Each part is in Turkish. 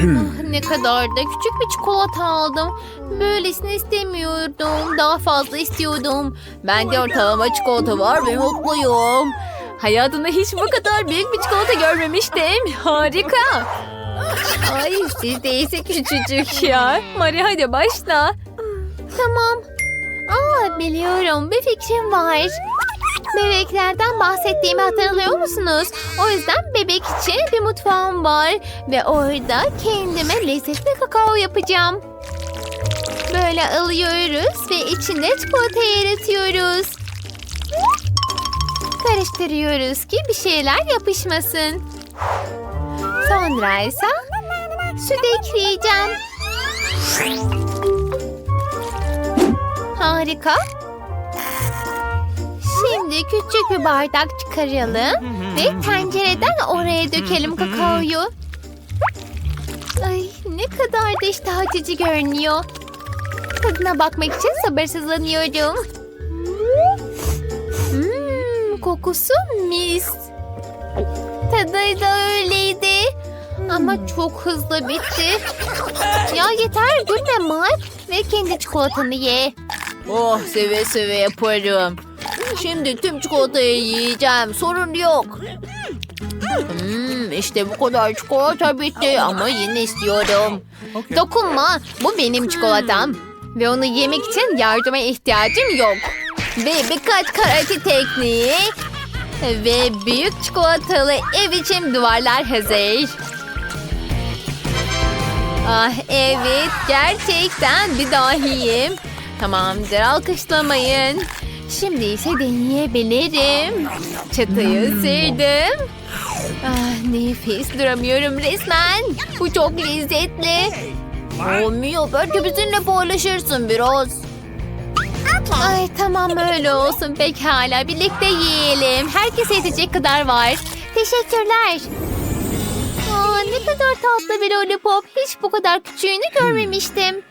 Ah, ne kadar da küçük bir çikolata aldım. Böylesini istemiyordum. Daha fazla istiyordum. Bende ortalama çikolata var ve mutluyum. Hayatımda hiç bu kadar büyük bir çikolata görmemiştim. Harika. Ay siz de iyisi küçücük ya. Maria hadi başla. Tamam. Aa biliyorum bir fikrim var. Bebeklerden bahsettiğimi hatırlıyor musunuz? O yüzden bebek için bir mutfağım var. Ve orada kendime lezzetli kakao yapacağım. Böyle alıyoruz ve içinde çikolata eritiyoruz. Karıştırıyoruz ki bir şeyler yapışmasın. Sonra ise süt ekleyeceğim. Harika. Şimdi küçük bir bardak çıkaralım ve tencereden oraya dökelim kakaoyu. Ay ne kadar da iştah açıcı görünüyor. Tadına bakmak için sabırsızlanıyorum. Hmm, kokusu mis. Tadı da öyleydi. Ama çok hızlı bitti. Ya yeter gülme Mark ve kendi çikolatanı ye. Oh seve seve yaparım. Şimdi tüm çikolatayı yiyeceğim. Sorun yok. Hmm, işte bu kadar çikolata bitti ama yine istiyorum. Dokunma. Bu benim çikolatam. Ve onu yemek için yardıma ihtiyacım yok. Ve birkaç karate tekniği. Ve büyük çikolatalı ev için duvarlar hazır. Ah evet gerçekten bir dahiyim. Tamamdır alkışlamayın. Şimdi ise deneyebilirim. Çatıyı sürdüm. Ah, nefis duramıyorum resmen. Bu çok lezzetli. Olmuyor belki bizimle paylaşırsın biraz. Ay tamam öyle olsun pekala birlikte yiyelim. Herkese yetecek kadar var. Teşekkürler. Aa, ne kadar tatlı bir lollipop. Hiç bu kadar küçüğünü görmemiştim.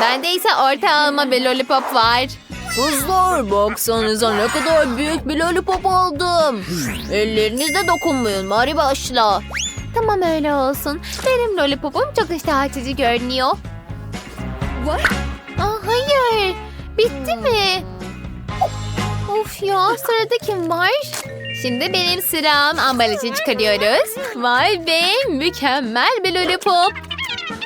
Bende ise orta alma bir lollipop var. Kızlar baksanıza ne kadar büyük bir lollipop aldım. Ellerinizle dokunmayın Mari başla. Tamam öyle olsun. Benim lollipopum çok iştah açıcı görünüyor. Aa, hayır. Bitti mi? Of ya sırada kim var? Şimdi benim sıram. Ambalajı çıkarıyoruz. Vay be mükemmel bir lollipop.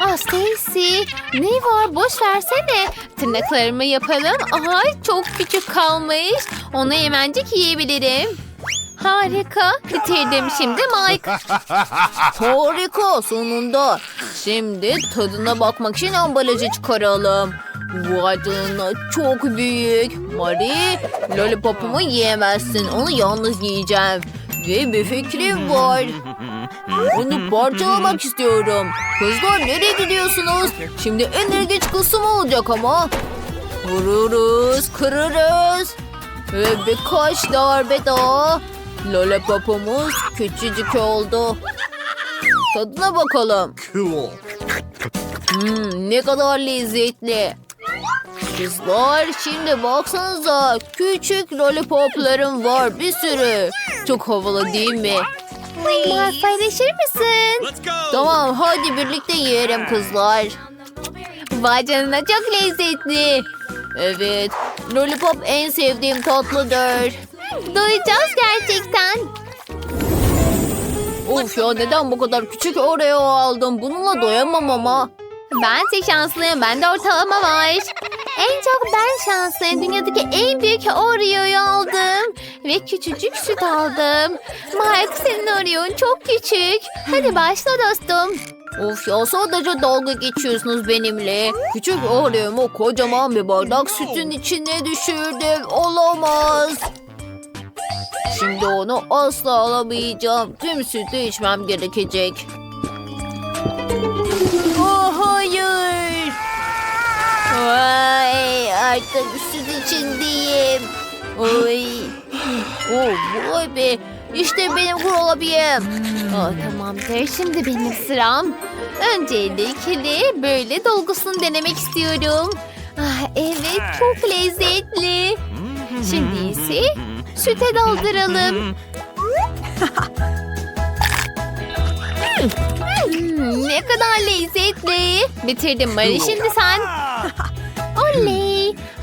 Aa Stacy ne var boş versene. Tırnaklarımı yapalım. Ay çok küçük kalmış. Onu hemencik yiyebilirim. Harika. Bitirdim şimdi Mike. Harika sonunda. Şimdi tadına bakmak için ambalajı çıkaralım. Canına çok büyük. Marie, lollipopumu yiyemezsin. Onu yalnız yiyeceğim. Ve bir fikrim var. Onu parçalamak istiyorum. Kızlar nereye gidiyorsunuz? Şimdi en ilginç kısım olacak ama. Vururuz, kırarız. Ve birkaç darbe daha. Lollipopumuz küçücük oldu. Tadına bakalım. Hmm, ne kadar lezzetli. Kızlar şimdi baksanıza küçük lollipoplarım var bir sürü. Çok havalı değil mi? Mark paylaşır mısın? Tamam hadi birlikte yiyelim kızlar. Vay canına çok lezzetli. Evet lollipop en sevdiğim tatlıdır. Doyacağız gerçekten. Of ya neden bu kadar küçük Oreo aldım? Bununla doyamam ama. Ben şanslıyım. Bende ortalama var. En çok ben şanslıyım. Dünyadaki en büyük Oreo'yu aldım. Ve küçücük süt aldım. Mike senin Oreo'un çok küçük. Hadi başla dostum. Of ya sadece dalga geçiyorsunuz benimle. Küçük Oreo'mu kocaman bir bardak sütün içine düşürdüm. Olamaz. Şimdi onu asla alamayacağım. Tüm sütü içmem gerekecek. Vay artık süt içindeyim. Oy. Oh, vay be. İşte benim kuralabiyem. Oh, tamamdır. Şimdi benim sıram. Öncelikle böyle dolgusunu denemek istiyorum. Ah, evet çok lezzetli. Şimdi ise süte dolduralım. Hmm, Ne kadar lezzetli. Bitirdim Mari şimdi sen.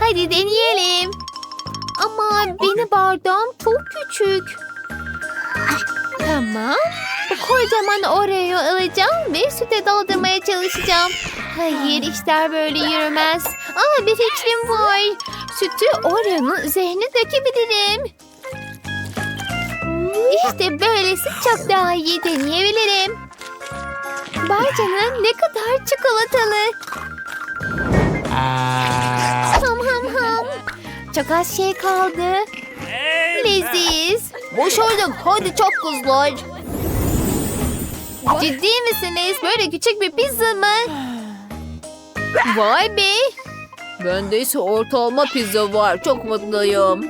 Hadi deneyelim. Ama benim bardağım çok küçük. Tamam. Bu kocaman Oreo'yu alacağım ve süte doldurmaya çalışacağım. Hayır işler böyle yürümez. Aa bir fikrim var. Sütü Oreo'nun üzerine dökebilirim. İşte böylesi çok daha iyi deneyebilirim. Vay canına ne kadar çikolatalı. Ham. Çok az şey kaldı. Leziz. Başardık. Hadi çok kızlar. Ciddi misiniz? Böyle küçük bir pizza mı? Vay be. Bende ise ortalama pizza var. Çok mutluyum.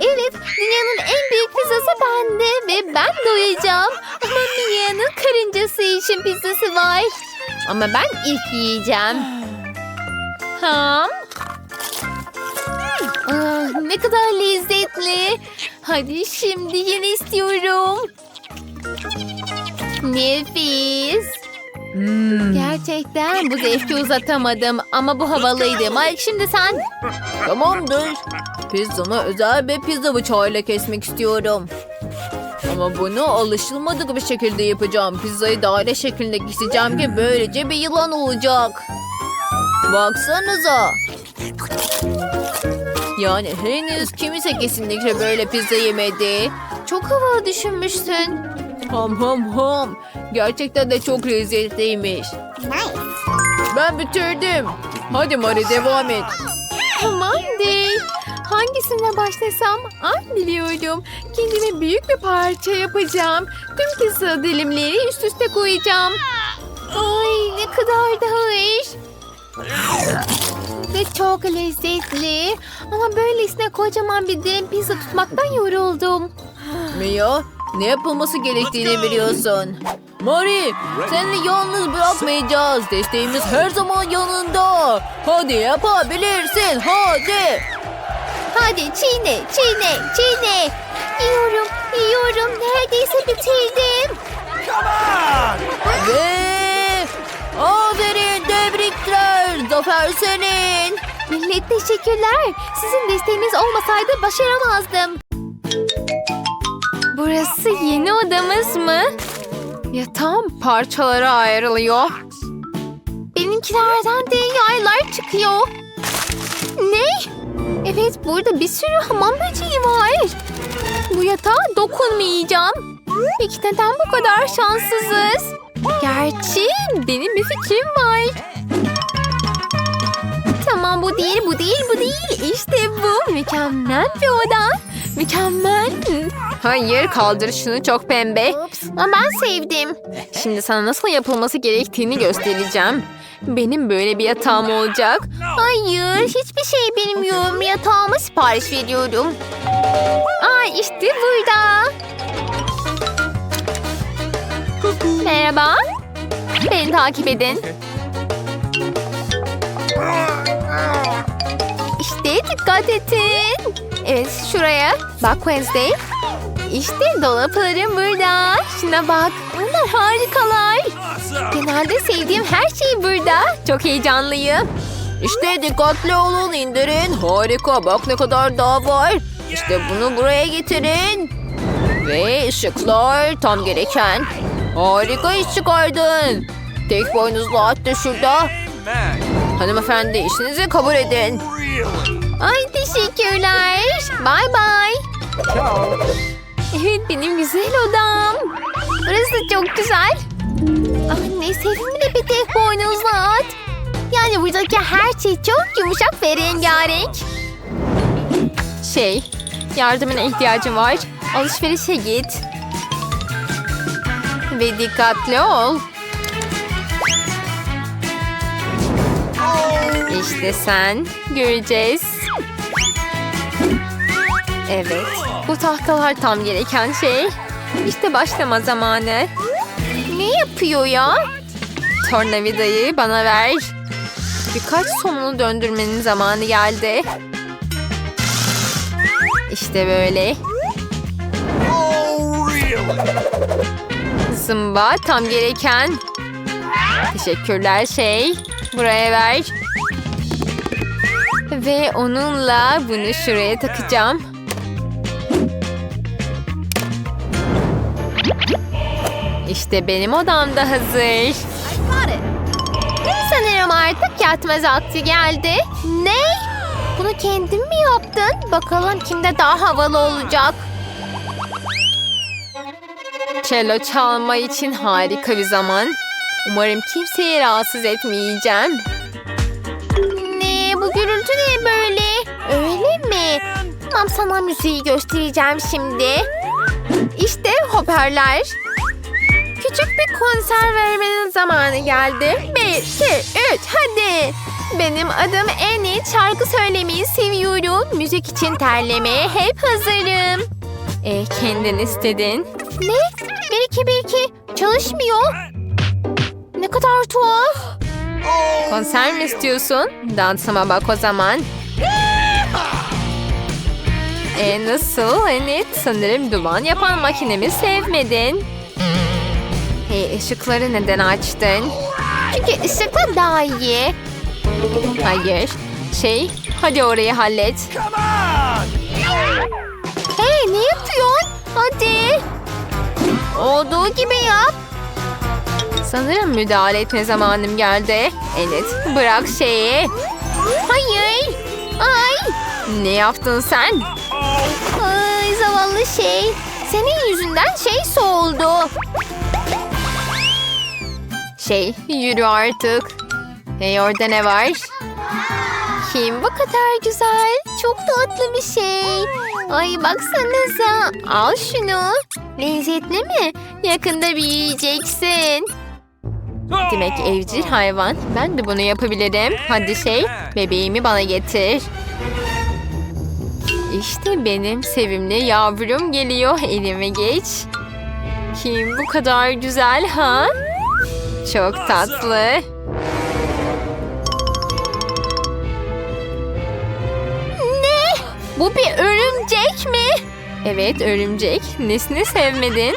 Evet, dünyanın en büyük pizzası bende ve ben doyacağım. Ama Mia'nın karıncası için pizzası var. Ama ben ilk yiyeceğim. Ham. Ah, ne kadar lezzetli. Hadi şimdi yeni istiyorum. Nefis. Gerçekten bu zevki uzatamadım ama bu havalıydı. Mike şimdi sen. Tamamdır. Pizzamı özel bir pizza bıçağıyla kesmek istiyorum. Ama bunu alışılmadık bir şekilde yapacağım. Pizzayı daire şeklinde keseceğim ki böylece bir yılan olacak. Baksanıza. Yani henüz kimse kesinlikle böyle pizza yemedi. Çok havalı düşünmüşsün. Ham ham ham. Gerçekten de çok lezzetliymiş. Ben bitirdim. Hadi Mari devam et. Tamamdır. Hangisine başlasam? Ay biliyorum. Kendime büyük bir parça yapacağım. Tüm pizza dilimleri üst üste koyacağım. Ay ne kadar da hoş. Ve çok lezzetli. Ama böylesine kocaman bir dilim pizza tutmaktan yoruldum. Mia, ne yapılması gerektiğini biliyorsun. Mari, seni yalnız bırakmayacağız. Desteğimiz her zaman yanında. Hadi yapabilirsin, hadi. Hadi çiğne, çiğne, çiğne. Yiyorum, yiyorum. Neredeyse bitirdim. Ve aferin. Zafer senin. Millet teşekkürler. Sizin desteğiniz olmasaydı başaramazdım. Burası yeni odamız mı? Yatağım parçalara ayrılıyor. Benimkilerden de yaylar çıkıyor. Ne? Evet burada bir sürü hamam böceği var. Bu yatağa dokunmayacağım. Peki neden bu kadar şanssızız? Gerçi benim bir fikrim var. Tamam bu değil, bu değil, bu değil. İşte bu. Mükemmel bir oda. Mükemmel. Hayır kaldır şunu çok pembe. Ama ben sevdim. Şimdi sana nasıl yapılması gerektiğini göstereceğim. Benim böyle bir yatağım olacak. Hayır hiçbir şey bilmiyorum. Yatağıma sipariş veriyorum. Aa işte burada. Merhaba. Beni takip edin. İşte dikkat edin. Evet şuraya. Bak Wednesday. İşte dolaplarım burada. Şuna bak. Bunlar harikalar. Genelde sevdiğim her şey burada. Çok heyecanlıyım. İşte dikkatli olun indirin. Harika bak ne kadar daha var. İşte bunu buraya getirin. Ve ışıklar tam gereken. Harika iş çıkardın. Tek boynuzlu at da şurada. Hanımefendi işinizi kabul edin. Ay teşekkürler. Bye bye. Evet benim güzel odam. Burası çok güzel. Ah ne sevimli bir tek boynuzlu. Yani buradaki her şey çok yumuşak ve rengarenk. Şey, yardımına ihtiyacım var. Alışverişe git. Ve dikkatli ol. İşte sen. Göreceğiz. Evet. Bu tahtalar tam gereken şey. İşte başlama zamanı. Ne yapıyor ya? Tornavidayı bana ver. Birkaç somunu döndürmenin zamanı geldi. İşte böyle. Zımba tam gereken. Teşekkürler şey. Buraya ver. Ve onunla bunu şuraya takacağım. İşte benim odam da hazır. Sanırım artık yatma vakti geldi. Ne? Bunu kendin mi yaptın? Bakalım kimde daha havalı olacak. Cello çalma için harika bir zaman. Umarım kimseyi rahatsız etmeyeceğim. Tamam sana müziği göstereceğim şimdi. İşte hoparlar. Küçük bir konser vermenin zamanı geldi. Bir, iki, üç, hadi. Benim adım Annie. Şarkı söylemeyi seviyorum. Müzik için terlemeye hep hazırım. E, kendin istedin. Ne? Bir iki bir iki. Çalışmıyor. Ne kadar tuhaf. Konser mi istiyorsun? Dansıma bak o zaman. E nasıl? Evet sanırım duman yapan makinemi sevmedin. Hey ışıkları neden açtın? Çünkü ışıkla daha iyi. Hayır. Şey hadi orayı hallet. Hey ne yapıyorsun? Hadi. Olduğu gibi yap. Sanırım müdahale etme zamanım geldi. Evet bırak şeyi. Hayır. Ay. Ne yaptın sen? Ay zavallı şey. Senin yüzünden şey soğuldu. Şey yürü artık. Hey orada ne var? Kim bu kadar güzel? Çok tatlı bir şey. Ay baksanıza. Al şunu. Lezzetli mi? Yakında büyüyeceksin. Demek evcil hayvan. Ben de bunu yapabilirim. Hadi şey, bebeğimi bana getir. İşte benim sevimli yavrum geliyor. Elime geç. Kim bu kadar güzel ha? Çok tatlı. Ne? Bu bir örümcek mi? Evet örümcek. Nesini sevmedin?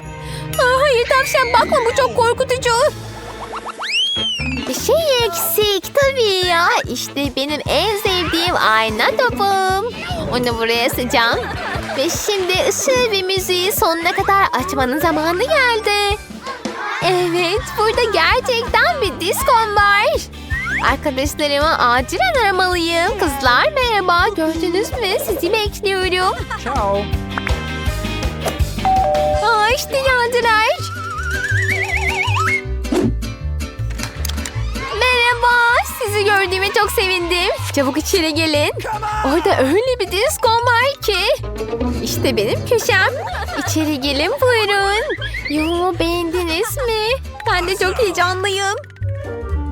Aa, hayır tavşan bakma bu çok korkutucu. Bir şey eksik tabii ya. İşte benim en sevdiğim ayna topum. Onu buraya asacağım. Ve şimdi ışığı ve müziği sonuna kadar açmanın zamanı geldi. Evet, burada gerçekten bir diskom var. Arkadaşlarımı acilen aramalıyım. Kızlar merhaba, gördünüz mü? Sizi bekliyorum. Ciao. Aa, işte geldiler. Merhaba, sizi gördüğüme çok sevindim. Çabuk içeri gelin. Orada öyle bir diskom var ki. İşte benim köşem. İçeri gelin buyurun. Yorumu beğendiniz mi? Ben de çok heyecanlıyım.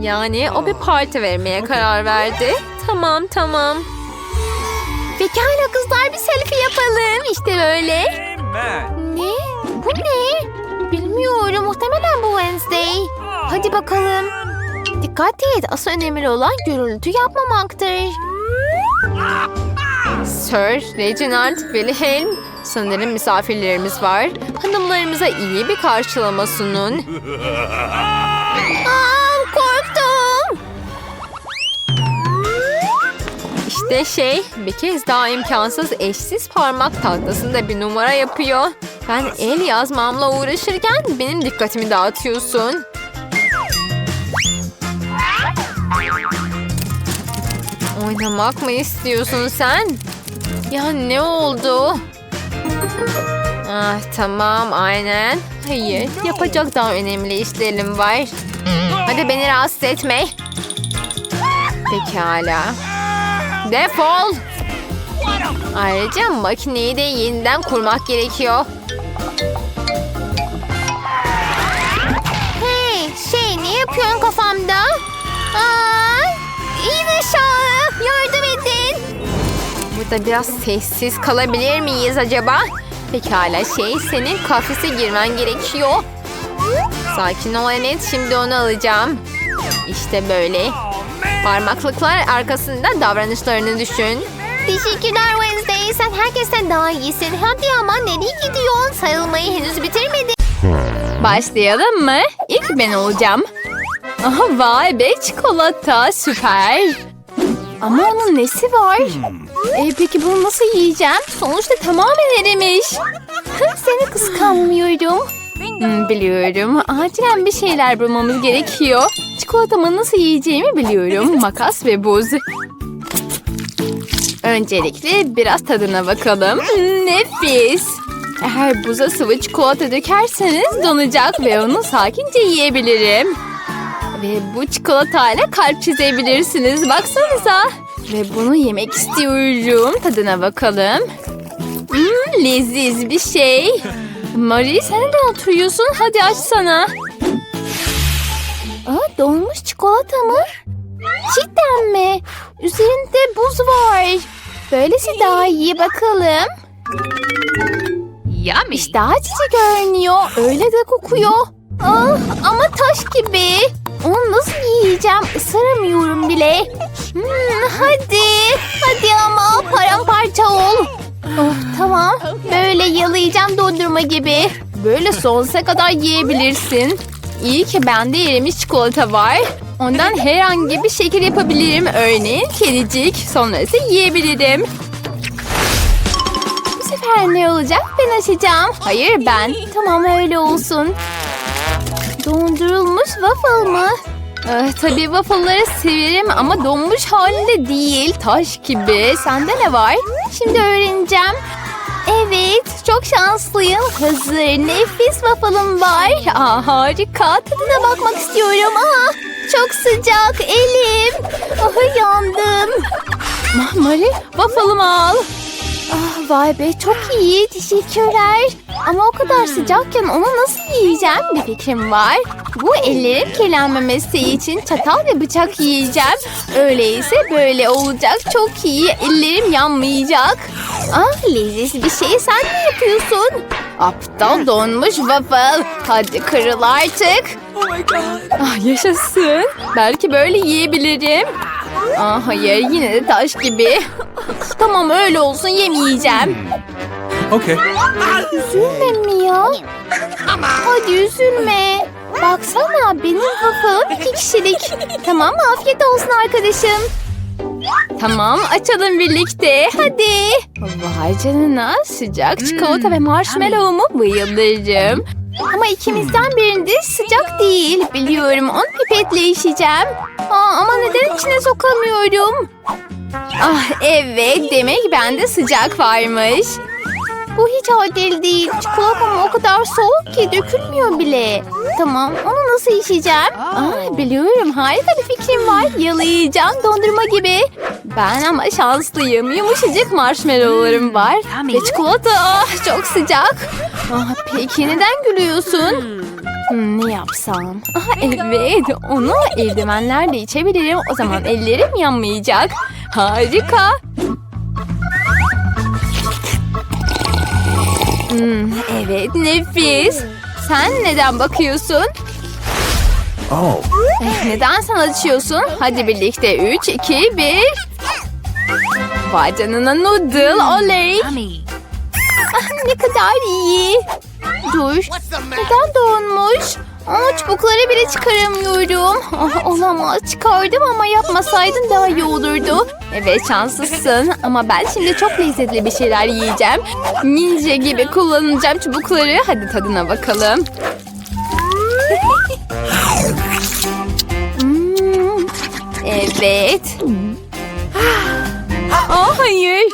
Yani o bir parti vermeye karar verdi. Tamam tamam. Pekala kızlar bir selfie yapalım. İşte böyle. Ne? Bu ne? Bilmiyorum. Muhtemelen bu Wednesday. Hadi bakalım. Dikkat et. Asıl önemli olan gürültü yapmamaktır. Sir Reginald Wilhelm. Sanırım misafirlerimiz var. Hanımlarımıza iyi bir karşılama sunun. Aa, korktum. İşte şey bir kez daha imkansız eşsiz parmak tahtasında bir numara yapıyor. Ben el yazmamla uğraşırken benim dikkatimi dağıtıyorsun. Oynamak mı istiyorsun sen? Ya ne oldu? Ah tamam aynen. Hayır yapacak daha önemli işlerim var. Hadi beni rahatsız etme. Pekala. Defol. Ayrıca makineyi de yeniden kurmak gerekiyor. Hey şey ne yapıyorsun kafamda? Burada biraz sessiz kalabilir miyiz acaba? Pekala şey senin kafese girmen gerekiyor. Sakin ol Enet şimdi onu alacağım. İşte böyle. Parmaklıklar arkasında davranışlarını düşün. Teşekkürler Wednesday. Sen herkesten daha iyisin. Hadi ama nereye gidiyorsun? Sayılmayı henüz bitirmedin. Başlayalım mı? İlk ben olacağım. Aha, vay be çikolata süper. Ama onun nesi var? E, peki bunu nasıl yiyeceğim? Sonuçta tamamen erimiş. Seni kıskanmıyorum. Hmm, biliyorum. Acilen bir şeyler bulmamız gerekiyor. Çikolatamı nasıl yiyeceğimi biliyorum. Makas ve buz. Öncelikle biraz tadına bakalım. Nefis. Eğer buza sıvı çikolata dökerseniz donacak ve onu sakince yiyebilirim. Ve bu çikolatayla kalp çizebilirsiniz. Baksanıza. Ve bunu yemek istiyorum. Tadına bakalım. Hmm, leziz bir şey. Marie sen neden oturuyorsun? Hadi açsana. Aa, donmuş çikolata mı? Cidden mi? Üzerinde buz var. Böylesi daha iyi bakalım. Yummy. İşte açıcı görünüyor. Öyle de kokuyor. Ah, ama taş gibi. Onu nasıl yiyeceğim? Isıramıyorum bile. Hmm, hadi. Hadi ama paramparça ol. Oh, tamam. Böyle yalayacağım dondurma gibi. Böyle sonsuza kadar yiyebilirsin. İyi ki bende erimiş çikolata var. Ondan herhangi bir şekil yapabilirim. Örneğin kedicik. Sonrası yiyebilirim. Bu sefer ne olacak? Ben açacağım. Hayır ben. Tamam öyle olsun. Dondurulmuş waffle mı? Ee, tabii waffle'ları severim ama donmuş halinde değil. Taş gibi. Sende ne var? Şimdi öğreneceğim. Evet, çok şanslıyım. Hazır nefis waffle'ım var. Aa, harika. Tadına bakmak istiyorum. Aa, çok sıcak. Elim. Ah, yandım. Mari, waffle'ımı al. Ah, vay be çok iyi teşekkürler. Ama o kadar sıcakken onu nasıl yiyeceğim bir fikrim var. Bu ellerim kirlenmemesi için çatal ve bıçak yiyeceğim. Öyleyse böyle olacak çok iyi ellerim yanmayacak. Ah leziz bir şey sen ne yapıyorsun? Aptal donmuş waffle. Hadi kırıl artık. Ah yaşasın. Belki böyle yiyebilirim. Ah hayır yine de taş gibi. tamam öyle olsun yemeyeceğim. Okay. Üzülme Mia. Hadi üzülme. Baksana benim waffle'ım iki kişilik. Tamam afiyet olsun arkadaşım. Tamam açalım birlikte hadi. Vay canına sıcak çikolata ve marshmallow'umu bayılırım. Ama ikimizden birinde sıcak değil. Biliyorum onu pipetle işeceğim. Aa, ama neden içine sokamıyorum? Ah evet demek bende sıcak varmış. Bu hiç adil değil. Çikolatam o kadar soğuk ki dökülmüyor bile. Tamam onu nasıl işeceğim? Aa, biliyorum harika bir fikrim var. Yalayacağım dondurma gibi. Ben ama şanslıyım. Yumuşacık marshmallowlarım var. Ve çikolata ah, çok sıcak. Ah, peki neden gülüyorsun? Hmm, ne yapsam? Ah, evet onu eldivenlerle içebilirim. O zaman ellerim yanmayacak. Harika. Hmm, evet nefis. Sen neden bakıyorsun? Oh. Eh, neden sen açıyorsun? Hadi birlikte 3, 2, 1. Vay canına noodle oley. Yummy. Ah, ne kadar iyi. Dur. Neden donmuş? Aa, çubukları bile çıkaramıyorum. Ah, olamaz. Çıkardım ama yapmasaydın daha iyi olurdu. Evet şanslısın ama ben şimdi çok lezzetli bir şeyler yiyeceğim. Ninja gibi kullanacağım çubukları. Hadi tadına bakalım. Hmm, evet. Aa, hayır.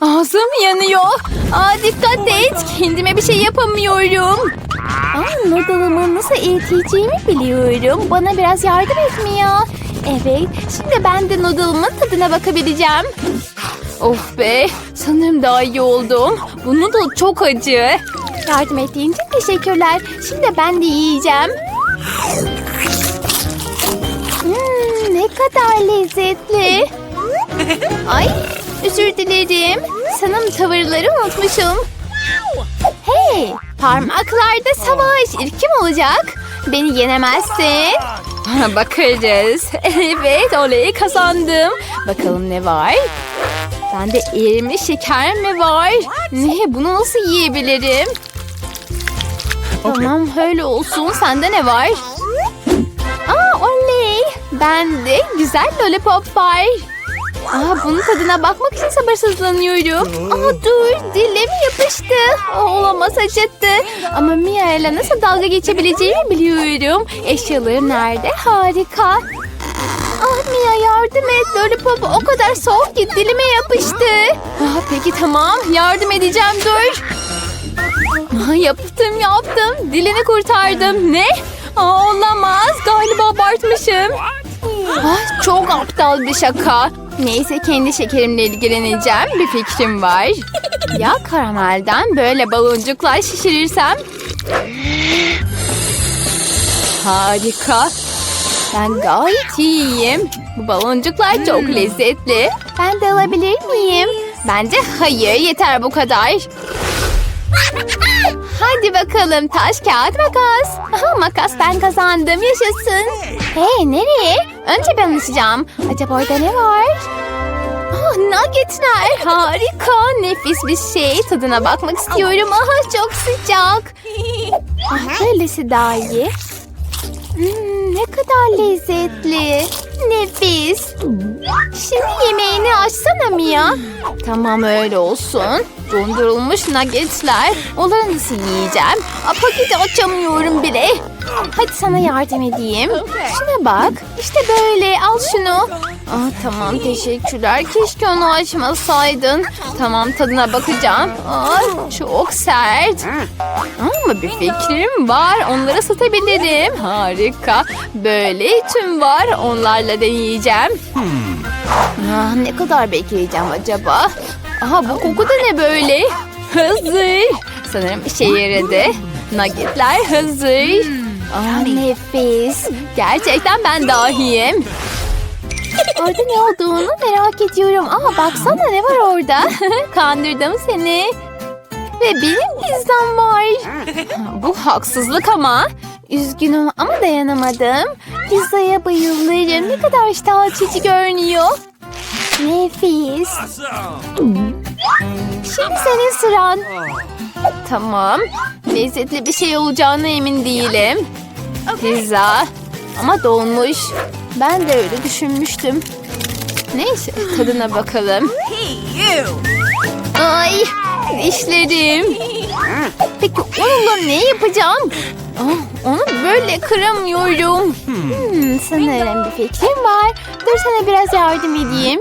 Ağzım yanıyor. Aa, dikkat et. Kendime bir şey yapamıyorum. Aa, noodle'ımı nasıl eriteceğimi biliyorum. Bana biraz yardım et Mia. Evet, şimdi ben de noodle'ımın tadına bakabileceğim. Of be, sanırım daha iyi oldum. Bu noodle çok acı. Yardım ettiğin için teşekkürler. Şimdi ben de yiyeceğim. Hmm, ne kadar lezzetli. Ay, özür dilerim. Sanırım tavırları unutmuşum. Hey, parmaklarda savaş. İlk kim olacak? Beni yenemezsin. Bakarız. Evet, oley kazandım. Bakalım ne var? Bende erimiş şeker mi var? Ne? Bunu nasıl yiyebilirim? Tamam, öyle olsun. Sende ne var? Aa, oley. bende güzel lollipop var. Aa, bunun tadına bakmak için sabırsızlanıyorum. Aa, dur dilim yapıştı. Aa, olamaz acıttı. Ama Mia ile nasıl dalga geçebileceğimi biliyorum. Eşyalarım nerede? Harika. Ah Mia yardım et. Lollipop o kadar soğuk ki dilime yapıştı. Ah, peki tamam yardım edeceğim dur. Ah, yaptım yaptım. Dilini kurtardım. Ne? Aa, olamaz. Galiba abartmışım. Ah, çok aptal bir şaka. Neyse kendi şekerimle ilgileneceğim. Bir fikrim var. Ya karamelden böyle baloncuklar şişirirsem? Harika. Ben gayet iyiyim. Bu baloncuklar çok lezzetli. Ben de alabilir miyim? Bence hayır yeter bu kadar. Hadi bakalım taş kağıt makas. Aha, makas ben kazandım yaşasın. Hey nereye? Önce ben alışacağım. Acaba orada ne var? Ah, nuggetler harika nefis bir şey. Tadına bakmak istiyorum. Aha çok sıcak. Ah, böylesi daha iyi. Hmm, ne kadar lezzetli. Nefis. Şimdi yemeğini açsana Mia. Tamam öyle olsun. Dondurulmuş nuggetler. Onları nasıl yiyeceğim? Paketi açamıyorum bile. Hadi sana yardım edeyim. Şuna bak. İşte böyle. Al şunu. Aa, tamam teşekkürler. Keşke onu açmasaydın. Tamam tadına bakacağım. Aa, çok sert. Ama bir fikrim var. Onları satabilirim. Harika. Böyle tüm var. Onlarla deneyeceğim. Ah, ne kadar bekleyeceğim acaba? Aha bu koku da ne böyle? Hazır. Sanırım işe yaradı. Nuggetler hazır. Ah, nefis. Gerçekten ben dahiyim. Orada ne olduğunu merak ediyorum. Aa baksana ne var orada. Kandırdım seni. Ve benim pizzam var. Bu haksızlık ama. Üzgünüm ama dayanamadım. Pizzaya bayılırım. Ne kadar iştah açıcı görünüyor. Nefis. Şimdi senin sıran. Tamam. Lezzetli bir şey olacağına emin değilim. Pizza. Ama donmuş. Ben de öyle düşünmüştüm. Neyse tadına bakalım. Ay dişlerim. Peki onunla ne yapacağım? Ah, onu böyle kıramıyorum. Hmm, sanırım bir fikrim var. Dur sana biraz yardım edeyim.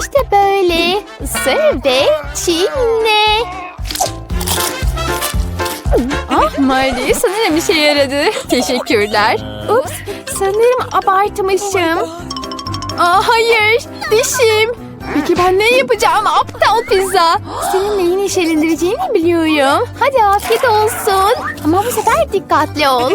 İşte böyle. Isır ve çiğne. Ah Marley sanırım işe yaradı. Teşekkürler. Ups sanırım abartmışım. Aa, hayır dişim. Peki ben ne yapacağım aptal pizza? Senin neyi neşelendireceğini biliyorum. Hadi afiyet olsun. Ama bu sefer dikkatli ol.